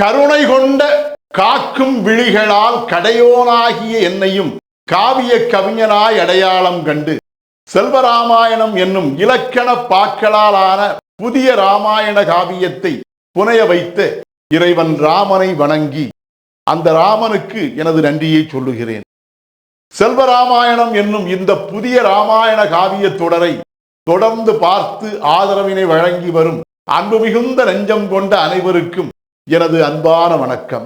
கருணை கொண்ட காக்கும் விழிகளால் கடையோனாகிய என்னையும் காவிய கவிஞனாய் அடையாளம் கண்டு. செல்வராமாயணம் என்னும் இலக்கண பாக்களாலான புதிய ராமாயண காவியத்தை புனைய வைத்த இறைவன் ராமனை வணங்கி அந்த ராமனுக்கு எனது நன்றியை சொல்லுகிறேன். செல்வராமாயணம் என்னும் இந்த புதிய ராமாயண காவிய தொடரை தொடர்ந்து பார்த்து ஆதரவினை வழங்கி வரும் அன்பு மிகுந்த நெஞ்சம் கொண்ட அனைவருக்கும் எனது அன்பான வணக்கம்.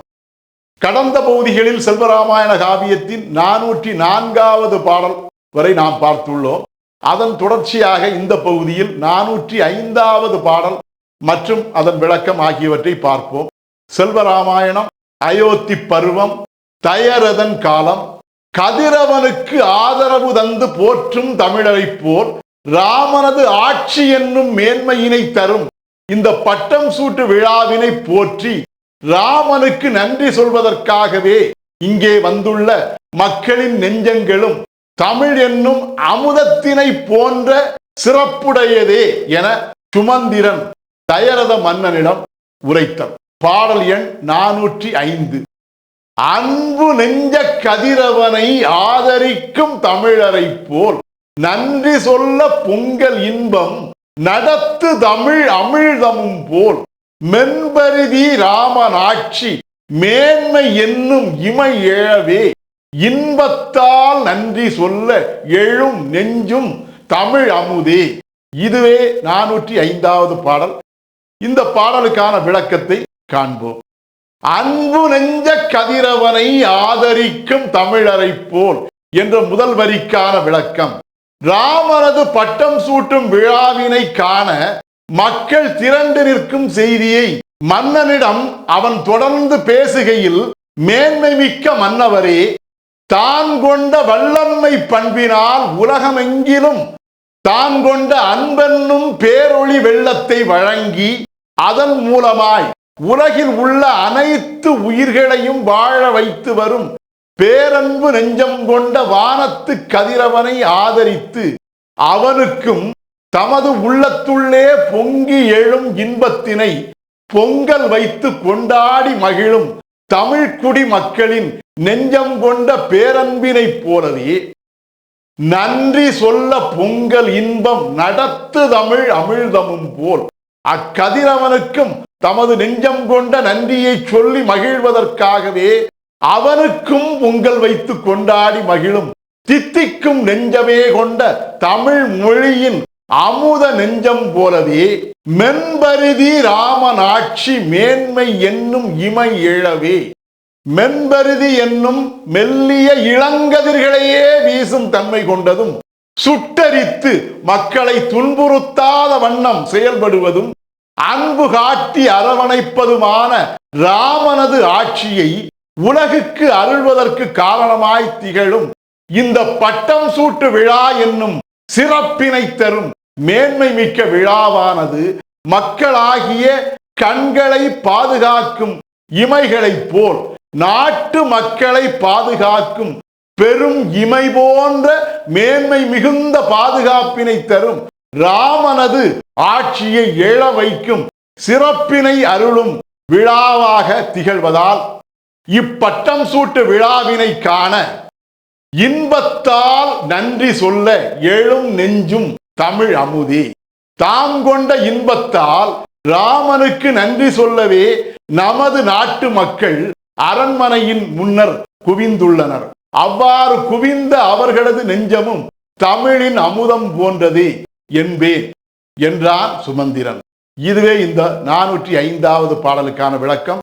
கடந்த பகுதிகளில் செல்வராமாயண காவியத்தின் நானூற்றி நான்காவது பாடல் வரை நாம் பார்த்துள்ளோம். அதன் தொடர்ச்சியாக இந்த பகுதியில் நானூற்றி ஐந்தாவது பாடல் மற்றும் அதன் விளக்கம் ஆகியவற்றை பார்ப்போம். செல்வராமாயணம் அயோத்தி பருவம் தயரதன் காலம் கதிரவனுக்கு ஆதரவு தந்து போற்றும் தமிழரை போல் ராமனது ஆட்சி என்னும் மேன்மையினை தரும் இந்த பட்டம் சூட்டு விழாவினை போற்றி ராமனுக்கு நன்றி சொல்வதற்காகவே இங்கே வந்துள்ள மக்களின் நெஞ்சங்களும் தமிழ் என்னும் அமுதத்தினை போன்ற சிறப்புடையதே என சுமந்திரன் தயரத மன்னனிடம் உரைத்தார் பாடல் எண் நானூற்றி ஐந்து. அன்பு நெஞ்ச கதிரவனை ஆதரிக்கும் தமிழரை போல் நன்றி சொல்ல பொங்கல் இன்பம் நடத்து தமிழ் அமிழ்தமும் போல். மென்பருதி ராமனாட்சி மேன்மை என்னும் இமை எழவே. இன்பத்தால் நன்றி சொல்ல எழும் நெஞ்சும் தமிழ் அமுதே. இதுவே நானூற்றி ஐந்தாவது பாடல். இந்த பாடலுக்கான விளக்கத்தை காண்போம். அன்பு நெஞ்ச கதிரவனை ஆதரிக்கும் தமிழரை போல் என்ற முதல் வரிக்கான விளக்கம். ராமனது பட்டம் சூட்டும் விழாவினை காண மக்கள் திரண்டு நிற்கும் செய்தியை மன்னனிடம் அவன் தொடர்ந்து பேசுகையில் மேன்மை மிக்க மன்னவரே தான் கொண்ட வல்லன்மை பண்பினால் உலகமெங்கிலும் தான் கொண்ட அன்பென்னும் பேரொளி வெள்ளத்தை வழங்கி அதன் மூலமாய் உலகில் உள்ள அனைத்து உயிர்களையும் வாழ வைத்து வரும் பேரன்பு நெஞ்சம் கொண்ட வானத்து கதிரவனை ஆதரித்து அவனுக்கும் தமது உள்ளத்துள்ளே பொங்கி எழும் இன்பத்தினை பொங்கல் வைத்து கொண்டாடி மகிழும் தமிழ்குடி மக்களின் நெஞ்சம் கொண்ட பேரன்பினைப் போலவே நன்றி சொல்ல பொங்கல் இன்பம் நடத்து தமிழ் அமிழ்தமும் போல். அக்கதிரவனுக்கும் தமது நெஞ்சம் கொண்ட நன்றியை சொல்லி மகிழ்வதற்காகவே அவனுக்கும் பொங்கல் வைத்து கொண்டாடி மகிழும். தித்திக்கும் நெஞ்சமே கொண்ட தமிழ் மொழியின் அமுத நெஞ்சம் போலவே மென்பருதி ராமனாட்சி மேன்மை என்னும் இமை இழவே மென்பருதி என்னும் மெல்லிய இளங்கதிர்களையே வீசும் தன்மை கொண்டதும் சுட்டரித்து மக்களை துன்புறுத்தாத வண்ணம் செயல்படுவதும் அன்பு காட்டி அரவணைப்பதுமான ராமனது ஆட்சியை உலகுக்கு அருள்வதற்கு காரணமாய் திகழும். இந்த பட்டம் சூட்டு விழா என்னும் சிறப்பினை தரும் மேன்மை மிக்க விழாவானது மக்களாகிய கண்களை பாதுகாக்கும் இமைகளைப் போல் நாட்டு மக்களை பாதுகாக்கும் பெரும் இமை போன்ற மேன்மை மிகுந்த பாதுகாப்பினை தரும் ராமனது ஆட்சியை எழ வைக்கும் சிறப்பினை அருளும் விழாவாக திகழ்வதால் இப்பட்டம் சூட்டு விழாவினை காண இன்பத்தால் நன்றி சொல்ல எழும் நெஞ்சும் தமிழ் அமுதி. தாம் கொண்ட இன்பத்தால் ராமனுக்கு நன்றி சொல்லவே நமது நாட்டு மக்கள் அரண்மனையின் முன்னர் குவிந்துள்ளனர். அவ்வாறு குவிந்த அவர்களது நெஞ்சமும் தமிழின் அமுதம் போன்றது என்பேன் என்றான் சுமந்திரன். இதுவே இந்த நானூற்றி ஐந்தாவது பாடலுக்கான விளக்கம்.